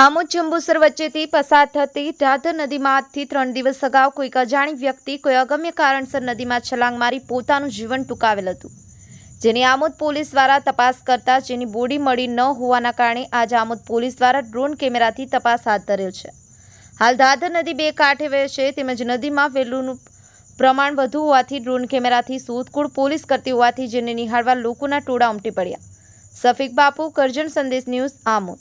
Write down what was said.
આમોદ જંબુસર વચ્ચેથી પસાર થતી ધાધર નદીમાંથી ત્રણ દિવસ અગાઉ કોઈક અજાણી વ્યક્તિ કોઈ અગમ્ય કારણસર નદીમાં છલાંગ મારી પોતાનું જીવન ટૂંકાવેલ હતું. જેની આમોદ પોલીસ દ્વારા તપાસ કરતા જેની બોડી મળી ન હોવાના કારણે આજ આમોદ પોલીસ દ્વારા ડ્રોન કેમેરાથી તપાસ હાથ ધરેલ છે. હાલ ધાધર નદી બે કાંઠે વહે છે તેમજ નદીમાં વેલુનું પ્રમાણ વધુ હોવાથી ડ્રોન કેમેરાથી શોધખોળ પોલીસ કરતી હોવાથી જેને નિહાળવા લોકોના ટોળા ઉમટી પડ્યા. સફીક બાપુ, કરજણ સંદેશ ન્યૂઝ આમોદ.